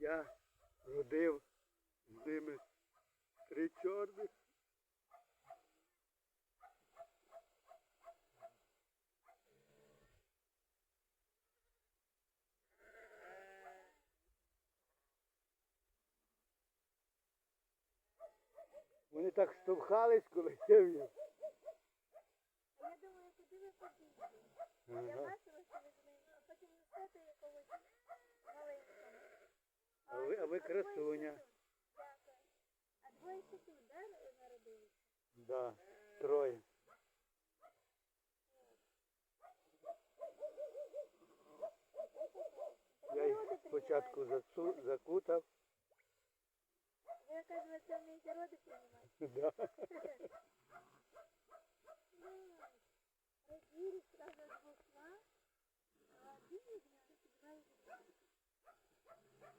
Я родив з ними три чорних. Вони так штовхались, коли я в'їв. Я думаю, куди ви побігли? ви, а ви двоє ще красуня. тут. Дякую. А двоє ще тут, да, народилися? Да, троє. Я їх спочатку зацу- закутав. Ви, оказується, вмієте роди приймати? Да. Родились сразу